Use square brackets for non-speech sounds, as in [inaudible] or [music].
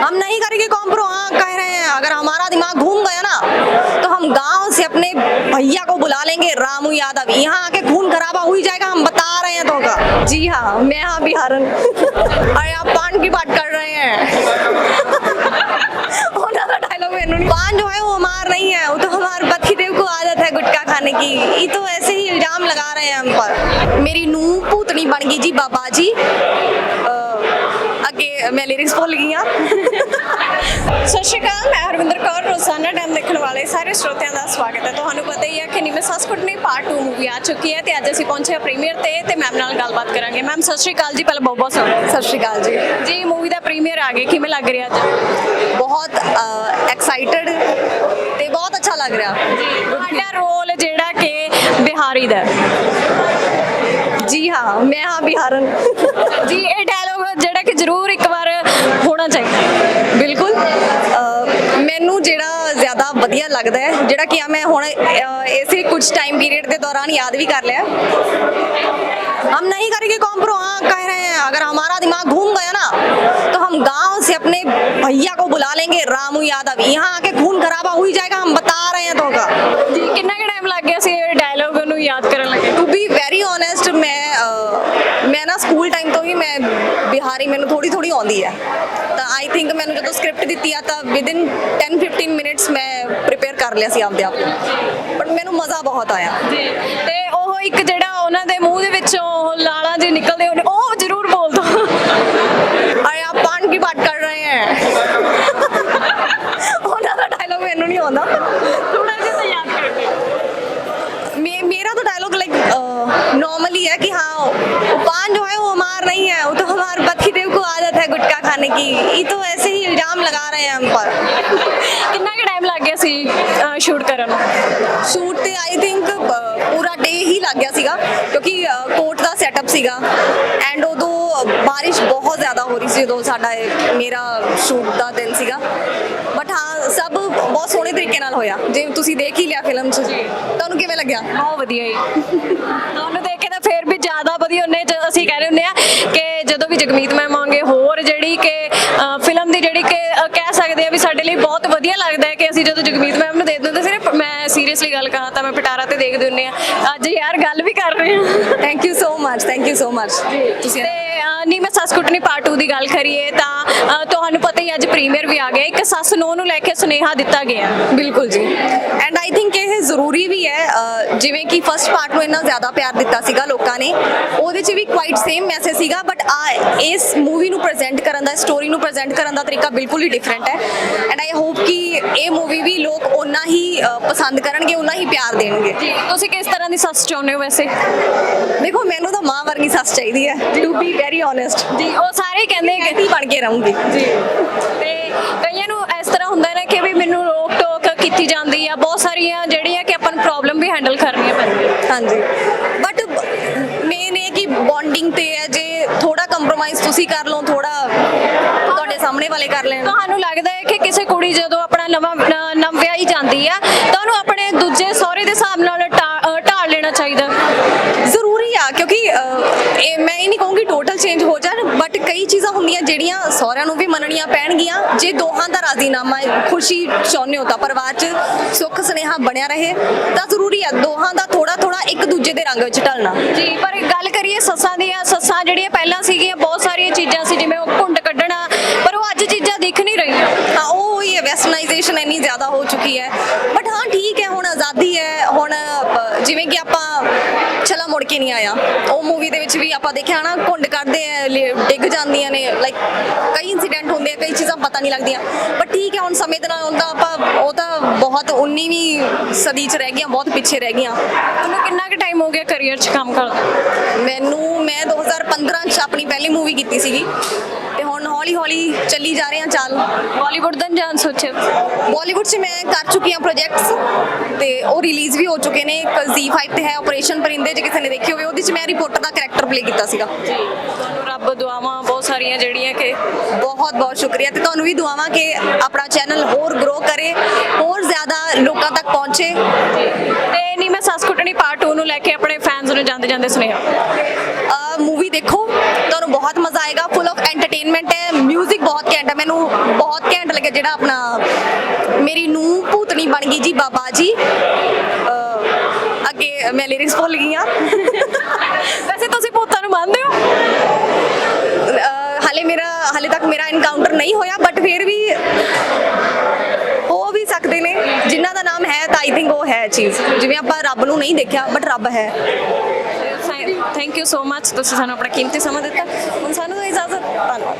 हम नहीं करेंगे कॉम्प्रो हाँ कह रहे हैं, अगर हमारा दिमाग घूम गया ना तो हम गाँव से अपने भैया को बुला लेंगे, रामू यादव, यहाँ आके खून खराबा हुई जाएगा, हम बता रहे हैं तो का जी हाँ मैं यहाँ बिहार [laughs] अरे आप पान की बात कर रहे हैं। [laughs] पान जो है वो मार नहीं है, वो तो हमारे बखी देव को आदत है गुटखा खाने की। ये तो ऐसे ही इल्ज़ाम लगा रहे हैं हम पर। मेरी नू पुतनी बन गई जी बाबा जी। अगे मैं लिरिक्स भूल गई हाँ। ਸਤਿ ਸ਼੍ਰੀ ਅਕਾਲ ਮੈਂ ਹਰਵਿੰਦਰ ਕੌਰ ਰੋਜ਼ਾਨਾ ਟਾਈਮ ਦੇਖਣ ਵਾਲੇ ਸਾਰੇ ਸਰੋਤਿਆਂ ਦਾ ਸਵਾਗਤ ਹੈ। ਤੁਹਾਨੂੰ ਪਤਾ ਹੀ ਹੈ ਕਿ ਨਿਮੇ ਸਸਕੁਟਨੀ ਪਾਰਟ 2 ਮੂਵੀ ਆ ਚੁੱਕੀ ਹੈ ਤੇ ਅੱਜ ਅਸੀਂ ਪਹੁੰਚੇ ਹਾਂ ਪ੍ਰੀਮੀਅਰ ਤੇ ਤੇ ਮੈਮ ਨਾਲ ਗੱਲਬਾਤ ਕਰਾਂਗੇ। ਮੈਮ ਸਤਿ ਸ਼੍ਰੀ ਅਕਾਲ ਜੀ ਪਹਿਲਾਂ ਬਹੁਤ ਬਹੁਤ ਸਵਾਗਤ ਸਤਿ ਸ਼੍ਰੀ ਅਕਾਲ ਜੀ। ਜੀ ਮੂਵੀ ਦਾ ਪ੍ਰੀਮੀਅਰ ਆ ਗਿਆ ਕਿਵੇਂ ਲੱਗ ਰਿਹਾ ਅੱਜ? ਬਹੁਤ ਐਕਸਾਈਟਡ ਤੇ ਬਹੁਤ ਅੱਛਾ ਲੱਗ ਰਿਹਾ। ਤੁਹਾਡਾ ਰੋਲ ਜਿਹੜਾ ਕਿ ਬਿਹਾਰੀ ਦਾ। ਜੀ ਹਾਂ ਮੈਂ ਹਾਂ ਬਿਹਾਰਨ। ਜੀ ਇਹ ਡਾਇਲੋਗ ਜਿਹੜਾ ਕਿ ਜ਼ਰੂਰ ਇੱਕ ਵਾਰ ਹੋਣਾ ਚਾਹੀਦਾ ਬਿਲਕੁਲ ਅਹ ਮੈਨੂੰ ਜਿਹੜਾ ਜ਼ਿਆਦਾ ਵਧੀਆ ਲੱਗਦਾ ਹੈ ਜਿਹੜਾ ਕਿ ਆ ਮੈਂ ਹੁਣ ਅਹ, ਇਸੇ ਕੁਝ ਟਾਈਮ ਪੀਰੀਅਡ ਦੇ ਦੌਰਾਨ ਯਾਦ ਵੀ ਕਰ ਲਿਆ हम नहीं करेंगे कॉम्प्रो हाँ कह रहे हैं अगर हमारा दिमाग घूम गया ना तो हम गांव से अपने भैया को बुला लेंगे रामू यादव यहाँ आके खून खराबा हो ही जाएगा हम बता रहे हैं तो का ਜੀ ਕਿੰਨਾ ਕੁ ਟਾਈਮ ਲੱਗ ਗਿਆ ਸੀ ਇਹ ਡਾਇਲੋਗ ਨੂੰ ਯਾਦ ਕਰਨ school time ਤੋਂ ਹੀ ਮੈਂ ਬਿਹਾਰੀ ਮੈਨੂੰ ਥੋੜੀ ਥੋੜੀ ਆਉਂਦੀ ਹੈ। ਤਾਂ ਆਈ ਥਿੰਕ ਮੈਨੂੰ ਜਦੋਂ ਸਕ੍ਰਿਪਟ ਦਿੱਤੀ ਆ ਤਾਂ ਵਿਦ ਇਨ 10 15 ਮਿੰਟਸ ਮੈਂ ਪ੍ਰੀਪੇਅਰ ਕਰ ਲਿਆ ਸੀ ਆਪਦੇ ਆਪ ਨੂੰ। ਪਰ ਮੈਨੂੰ ਮਜ਼ਾ ਬਹੁਤ ਆਇਆ। ਤੇ ਉਹ ਇੱਕ ਜਿਹੜਾ ਉਹਨਾਂ ਦੇ ਮੂੰਹ ਦੇ ਵਿੱਚੋਂ ਉਹ ਲਾਲਾਂ ਜੇ ਨਿਕਲਦੇ ਉਹਨੇ ਉਹ ਜ਼ਰੂਰ ਬੋਲ ਦੋ। ਆਏ ਆ ਪਾਨ ਕੀ ਬਾਤ ਕਰ ਰਹੇ ਹੈ? ਉਹਨਾਂ ਦਾ ਡਾਇਲੋਗ ਮੈਨੂੰ ਨਹੀਂ ਆਉਂਦਾ। ਥੋੜਾ ਮੇਰਾ ਤਾਂ ਡਾਇਲੌਗ ਲਾਈਕ ਨਾਰਮਲੀ ਹੈ ਕਿ ਹਾਂ हाँ वो पान जो है वो हमार नहीं है वो तो हमारे पति देव को आदत है गुटखा खाने की ये तो ऐसे ही इल्जाम लगा रहे हैं हम पर ਕਿੰਨਾ ਕੁ ਟਾਈਮ ਲੱਗ ਗਿਆ ਸੀ ਸ਼ੂਟ ਕਰਨ ਨੂੰ ਸ਼ੂਟ ਤੇ ਆਈ ਥਿੰਕ ਪੂਰਾ ਡੇ ਹੀ ਲੱਗ ਗਿਆ ਸੀਗਾ ਕਿਉਂਕਿ ਕੋਰਟ ਦਾ ਸੈਟਅਪ ਸੀਗਾ ਐਂਡ ਉਦੋਂ ਬਾਰਿਸ਼ ਬਹੁਤ ਜ਼ਿਆਦਾ ਹੋ ਰਹੀ ਸੀ ਜਦੋਂ ਸਾਡਾ ਇਹ ਮੇਰਾ ਸ਼ੂਟ ਦਾ ਦਿਨ ਸੀਗਾ ਬਟ ਹਾਂ ਸਭ ਬਹੁਤ ਸੋਹਣੇ ਤਰੀਕੇ ਨਾਲ ਹੋਇਆ ਜੇ ਤੁਸੀਂ ਦੇਖ ਹੀ ਲਿਆ ਫਿਲਮ 'ਚ ਤੁਹਾਨੂੰ ਕਿਵੇਂ ਲੱਗਿਆ ਬਹੁਤ ਵਧੀਆ ਜੀ ਤੁਹਾਨੂੰ ਦੇਖ ਕੇ ਤਾਂ ਅਸੀਂ ਕਹਿ ਰਹੇ ਹੁੰਦੇ ਆ ਕਿ ਜਦੋਂ ਵੀ ਜਗਮੀਤ ਮੈਮ ਆਉਂਗੇ ਹੋਰ ਜਿਹੜੀ ਕਿ ਫਿਲਮ ਦੀ ਜਿਹੜੀ ਕਿ ਕਹਿ ਸਕਦੇ ਆ ਵੀ ਸਾਡੇ ਲਈ ਬਹੁਤ ਵਧੀਆ ਲੱਗਦਾ ਹੈ ਕਿ ਅਸੀਂ ਜਦੋਂ ਜਗਮੀਤ ਮੈਮ ਨੂੰ ਦੇਖਦੇ ਹੁੰਦੇ ਸੀ ਨਾ, ਮੈਂ ਸੀਰੀਅਸਲੀ ਗੱਲ ਕਹਾਂ ਤਾਂ ਮੈਂ ਪਟਾਰਾ ਤੇ ਦੇਖਦੇ ਹੁੰਦੇ ਆ ਅੱਜ ਯਾਰ ਗੱਲ ਵੀ ਕਰ ਰਹੇ ਹਾਂ। Thank you so much thank you so much ਤੁਸੀਂ ਨਹੀਂ ਮੈਂ ਸੱਸ ਕੁੱਟਣੀ ਪਾਰਟ 2 ਦੀ ਗੱਲ ਕਰੀਏ ਤਾਂ ਤੁਹਾਨੂੰ ਪਤਾ ਹੀ ਅੱਜ ਪ੍ਰੀਮੀਅਰ ਵੀ ਆ ਗਿਆ। ਇੱਕ ਸੱਸ ਨੂੰ ਨੂੰ ਲੈ ਕੇ ਸੁਨੇਹਾ ਦਿੱਤਾ ਗਿਆ। ਬਿਲਕੁਲ ਜੀ। ਐਂਡ ਆਈ ਥਿੰਕ ਇਹ ਜ਼ਰੂਰੀ ਵੀ ਹੈ ਜਿਵੇਂ ਕਿ ਫਸਟ ਪਾਰਟ ਨੂੰ ਇੰਨਾ ਜ਼ਿਆਦਾ ਪਿਆਰ ਦਿੱਤਾ ਸੀਗਾ ਲੋਕਾਂ ਨੇ ਉਹਦੇ 'ਚ ਵੀ ਕੁਆਇਟ ਸੇਮ ਮੈਸੇਜ ਸੀਗਾ ਬਟ ਆ ਇਸ ਮੂਵੀ ਨੂੰ ਪ੍ਰੈਜ਼ੈਂਟ ਕਰਨ ਦਾ ਸਟੋਰੀ ਨੂੰ ਪ੍ਰੈਜ਼ੈਂਟ ਕਰਨ ਦਾ ਤਰੀਕਾ ਬਿਲਕੁਲ ਹੀ ਡਿਫਰੈਂਟ ਹੈ। ਐਂਡ ਆਈ ਹੋਪ ਕਿ ਇਹ ਮੂਵੀ ਵੀ ਲੋਕ ਓਨਾ ਹੀ ਪਸੰਦ ਕਰਨਗੇ ਓਨਾ ਹੀ ਪਿਆਰ ਦੇਣਗੇ। ਤੁਸੀਂ ਕਿਸ ਤਰ੍ਹਾਂ ਦੀ ਸੱਸ ਚਾਹੁੰਦੇ ਹੋ ਵੈਸੇ? ਦੇਖੋ ਮੈਨੂੰ ਤਾਂ ਮਾਂ ਵਰਗੀ ਸੱਸ ਚਾਹੀਦੀ ਹੈ। ਟੂ ਬੀ ਵੈਰੀ ਓਨੈਸਟ ਜੀ ਉਹ ਸਾਰੇ ਕਹਿੰਦੇ ਕਿ ਕਹਿੰਦੀ ਬਣ ਕੇ ਰਹੂੰਗੀ। ਜੀ। ਤੇ ਕਈਆਂ ਨੂੰ ਇਸ ਤਰ੍ਹਾਂ ਹੁੰਦਾ ਨਾ ਕਿ ਵੀ ਮੈਨੂੰ ਰੋਕ ਟੋਕ ਕੀਤੀ ਜਾਂਦੀ ਆ ਬਹੁਤ ਸਾਰੀਆਂ ਜਿਹੜੀਆਂ ਕਿ ਆਪਾਂ ਨੂੰ ਪ੍ਰੋਬਲਮ ਵੀ ਹੈਂਡਲ ਕਰਨੀਆਂ ਪੈਂਦੀਆਂ। ਹਾਂਜੀ। ਬਟ ਮੇਨ ਇਹ ਕਿ ਬੌਂਡਿੰਗ ਤੇ ਹੈ ਜੇ ਥੋੜਾ ਕੰਪਰੋਮਾਈਜ਼ ਤੁਸੀਂ ਕਰ ਲਓ ਥੋੜਾ ਤੁਹਾਡੇ ਸਾਹਮਣੇ ਵਾਲੇ ਕਰ ਲੈਣ। ਤੁਹਾਨੂੰ ਲੱਗਦਾ ਹੈ ਕਿ ਕਿਸੇ ਕੁੜੀ ਜਦੋਂ ਆਪਣਾ ਨਵਾਂ ਨਵ ਵਿਆਹੀ ਜਾਂਦੀ ਆ ਤਾਂ ਉਹਨੂੰ ਆਪਣੇ ਦੂਜੇ ਸਹੁਰੇ ਦੇ ਹਿਸਾਬ ਨਾਲ ਟਾ- ਅ, ਢਾਲ ਲੈਣਾ ਚਾਹੀਦਾ ਜ਼ਰੂਰੀ ਆ ਕਿਉਂਕਿ ਅਹ, ਇਹ ਮੈਂ ਇਹ ਨਹੀਂ ਕਹੂੰਗੀ ਟੋਟਲ ਚੇਂਜ ਹੋ ਜਾਣ ਬਟ ਕਈ ਚੀਜ਼ਾਂ ਹੁੰਦੀਆਂ ਜਿਹੜੀਆਂ ਸਹੁਰਿਆਂ ਨੂੰ ਵੀ ਮੰਨਣੀਆਂ ਪੈਣਗੀਆਂ। ਜੇ ਦੋਹਾਂ ਦਾ ਰਾਜ਼ੀਨਾਮਾ ਹੈ, ਖੁਸ਼ੀ ਚਾਹੁੰਦੇ ਹੋ ਤਾਂ ਪਰਿਵਾਰ 'ਚ ਸੁੱਖ ਸੁਨੇਹਾ ਬਣਿਆ ਰਹੇ ਤਾਂ ਜ਼ਰੂਰੀ ਆ ਦੋਹਾਂ ਦਾ ਥੋੜਾ ਥੋੜਾ ਇੱਕ ਦੂਜੇ ਦੇ ਰੰਗ ਵਿੱਚ ਢਲਣਾ। ਜੀ ਪਰ ਗੱਲ ਕਰੀਏ ਸੱਸਾਂ ਦੀਆਂ ਸੱਸਾਂ ਜਿਹੜੀਆਂ ਪਹਿਲਾਂ ਸੀਗੀਆਂ ਬਹੁਤ ਸਾਰੀਆਂ ਚੀਜ਼ਾਂ ਸੀ ਜਿਵੇਂ ਉਹ ਘੁੰਡ ਕੱਢਣਾ ਪਰ ਉਹ ਅੱਜ ਚੀਜ਼ਾਂ ਦਿਖ ਨਹੀਂ ਰਹੀਆਂ। ਹਾਂ ਉਹ ਹੀ ਹੈ ਵੈਸਟਰਨਾਈਜੇਸ਼ਨ ਇੰਨੀ ਜ਼ਿਆਦਾ ਹੋ ਚੁੱਕੀ ਹੈ ਹਾਂ ਹੈ। ਜਿਵੇਂ ਕਿ ਆਪਾਂ ਛਲਾ ਮੁੜ ਕੇ ਨਹੀਂ ਆਇਆ। ਉਹ ਮੂਵੀ ਦੇ ਵਿੱਚ ਵੀ ਆਪਾਂ ਦੇਖਿਆ ਨਾ ਕੁੰਡ ਕੱਢਦੇ ਆ ਡਿੱਗ ਜਾਂਦੀਆਂ ਨੇ ਲਾਈਕ ਕਈ ਇਨਸੀਡੈਂਟ ਹੁੰਦੇ ਆ ਕਈ ਚੀਜ਼ਾਂ ਪਤਾ ਨਹੀਂ ਲੱਗਦੀਆਂ। ਬਟ ਠੀਕ ਹੈ ਹੁਣ ਸਮੇਂ ਦੇ ਨਾਲ ਹੁੰਦਾ ਆਪਾਂ ਉਹ ਤਾਂ ਬਹੁਤ 19ਵੀਂ ਸਦੀ 'ਚ ਰਹਿ ਗਈਆਂ ਬਹੁਤ ਪਿੱਛੇ ਰਹਿ ਗਈਆਂ। ਤੁਹਾਨੂੰ ਕਿੰਨਾ ਕੁ ਟਾਈਮ ਹੋ ਗਿਆ ਕੈਰੀਅਰ 'ਚ ਕੰਮ ਕਰਦੇ ਮੈਨੂੰ ਮੈਂ 2015 'ਚ ਆਪਣੀ ਪਹਿਲੀ ਮੂਵੀ ਕੀਤੀ ਸੀਗੀ। ਤੇ ਹੁਣ ਹੌਲੀ ਹੌਲੀ ਚੱਲੀ ਜਾ ਰਹੇ ਹਾਂ ਚੱਲ। ਬਾਲੀਵੁੱਡ ਦਾ ਨੀ ਜਾਣ ਸੋਚਿਆ? ਬਾਲੀਵੁੱਡ 'ਚ ਮੈਂ ਕਰ ਚੁੱਕੀ ਹਾਂ ਪ੍ਰੋਜੈਕਟਸ ਤੇ ਉਹ ਰਿਲੀਜ਼ ਵੀ ਹੋ ਚੁੱਕੇ ਨੇ। ਇੱਕ Z5 ਤੇ ਹੈ ਆਪਰੇਸ਼ਨ ਪਰਿੰਦੇ ਜੇ ਕਿਸੇ ਨੇ ਦੇਖੀ ਹੋਵੇ ਉਹਦੇ 'ਚ ਮੈਂ ਰਿਪੋਰਟਰ ਦਾ ਕੈਰੈਕਟਰ ਪਲੇ ਕੀਤਾ ਸੀਗਾ। ਤੁਹਾਨੂੰ ਰੱਬ ਦੁਆਵਾਂ ਬਹੁਤ ਸਾਰੀਆਂ ਜਿਹੜੀਆਂ ਕਿ ਬਹੁਤ ਬਹੁਤ ਸ਼ੁਕਰੀਆ ਤੇ ਤੁਹਾਨੂੰ ਵੀ ਦੁਆਵਾਂ ਕਿ ਆਪਣਾ ਚੈਨਲ ਹੋਰ ਗਰੋ ਕਰੇ ਹੋਰ ਜ਼ਿਆਦਾ ਲੋਕਾਂ ਤੱਕ ਪਹੁੰਚੇ। ਤੇ ਨਹੀਂ ਮੈਂ ਸੱਸ ਕੁੱਟਣੀ ਪਾਰਟ 2 ਨੂੰ ਲੈ ਕੇ ਆਪਣੇ ਫੈਨਸ ਨੂੰ ਜਾਂਦੇ ਜਾਂਦੇ ਸੁਨੇਹਾ ਮੂਵੀ ਦੇਖੋ ਤੁਹਾਨੂੰ ਬਹੁਤ ਮਜ਼ਾ ਆਏਗਾ ਫੁੱਲ ਆਫ ਐਂਟਰਟੇਨਮੈਂਟ ਜਿਹੜਾ ਆਪਣਾ ਮੇਰੀ ਨੂੰ ਭੂਤਨੀ ਬਣ ਗਈ ਜੀ ਬਾਬਾ ਜੀ। ਅੱਗੇ ਮੈਂ ਲਿਰਿਕਸ ਭੁੱਲ ਗਈ ਆ ਵੈਸੇ ਤੁਸੀਂ ਭੂਤਾਂ ਨੂੰ ਮੰਨਦੇ ਹੋ? ਹਾਲੇ ਮੇਰਾ, ਹਾਲੇ ਤੱਕ ਮੇਰਾ ਇਨਕਾਊਂਟਰ ਨਹੀਂ ਹੋਇਆ ਬਟ ਫਿਰ ਵੀ ਹੋ ਵੀ ਸਕਦੇ ਨੇ। ਜਿਨ੍ਹਾਂ ਦਾ ਨਾਮ ਹੈ ਤਾਂ ਆਈ ਥਿੰਕ ਉਹ ਹੈ ਚੀਜ਼ ਜਿਵੇਂ ਆਪਾਂ ਰੱਬ ਨੂੰ ਨਹੀਂ ਦੇਖਿਆ ਬਟ ਰੱਬ ਹੈ। ਥੈਂਕ ਯੂ ਸੋ ਮਚ ਤੁਸੀਂ ਸਾਨੂੰ ਆਪਣਾ ਕੀਮਤੀ ਸਮਾਂ ਦਿੱਤਾ। ਹੁਣ ਸਾਨੂੰ ਇਜਾਜ਼ਤ, ਧੰਨਵਾਦ।